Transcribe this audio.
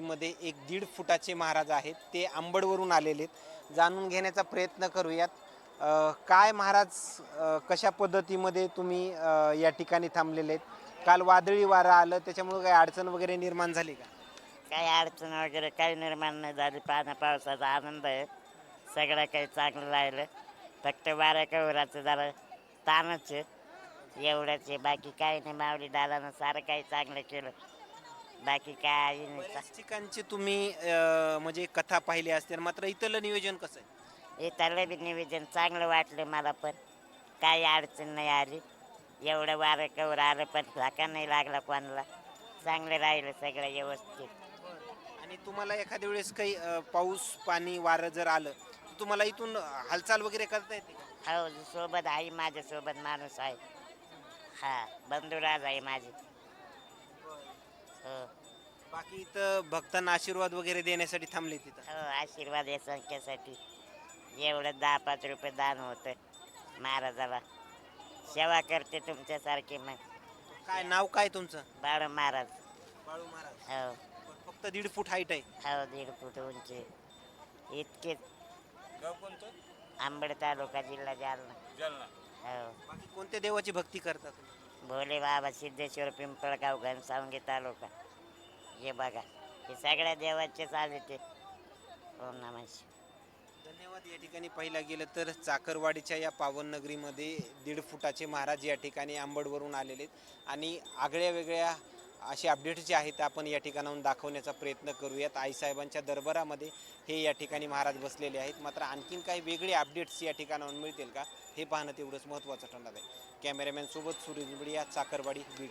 मध्ये एक दीड फुटाचे महाराज आहेत. ते आंबडवरून आलेले आहेत. जाणून घेण्याचा प्रयत्न करूयात. काय महाराज कशा पद्धतीमध्ये तुम्ही या ठिकाणी थांबलेले आहेत? काल वादळी वारं आलं त्याच्यामुळे काही अडचण वगैरे निर्माण झाली का? काही अडचण वगैरे काही निर्माण नाही झाली. पाण्या पावसाचा आनंद आहे. सगळं काही चांगलं राहिलं. फक्त वाऱ्या कवराचं जरा ताणच आहे. एवढंच आहे. बाकी काही नाही. माऊली दादानं सारं काही चांगलं केलं. बाकी नाही. बऱ्याच ठिकाणचे तुम्ही अ, म्हणजे कथा पाहिली असतील मात्र इथलं नियोजन कसं आहे? हे त्याला बी निवेदन चांगलं वाटलं मला पण. काही अडचण नाही आली. एवढं वारं कवर आलं पण धाका नाही लागला कोणाला. चांगलं राहिलं सगळं व्यवस्थित. आणि तुम्हाला एखाद्या वेळेस काही अ, पाऊस पाणी वारं जर आलं तर तुम्हाला इथून हालचाल वगैरे करता येते का? हो सोबत आई माझ्यासोबत माणूस आहे. हा बंधुराज आहे माझी. हो बाकी इथं भक्तांना आशीर्वाद वगैरे देण्यासाठी थांबले तिथं. हो आशीर्वाद या संख्येसाठी. एवढं दहा पाच रुपये दान होतं महाराजाला. सेवा करते तुमच्यासारखी मग. काय नाव काय तुमचं? बाळ महाराज. बाळू महाराज. हो. फक्त दीड फूट हाईट आहे. हो दीड फूट उंची इतकेच. गाव कोणतं? आंबड तालुका जिल्हा जालना. जालना. हो. बाकी कोणत्या देवाची भक्ती करता तुम्ही? भोले बाबा सिद्धेश्वर पिंपळगाव घनसावंगी तालुका. हे बघा हे सगळ्या देवाचे चाल ते ओम नमः धन्यवाद. या ठिकाणी पाहिला गेलं तर चाकरवाडीच्या या पावन नगरीमध्ये दीड फुटाचे महाराज या ठिकाणी आंबडवरून आलेले आहेत. आणि आगळ्या वेगळ्या असे अपडेट्स जे आहेत आपण या ठिकाणाहून दाखवण्याचा प्रयत्न करूयात. आईसाहेबांच्या दरबारामध्ये हे या ठिकाणी महाराज बसलेले आहेत. मात्र आणखीन काही वेगळे अपडेट्स या ठिकाणाहून मिळतील का हे पाहणं तेवढंच महत्त्वाचं ठरणार आहे. कॅमेरामॅनसोबत सुरेश बिडिया चाकरवाडी बीड.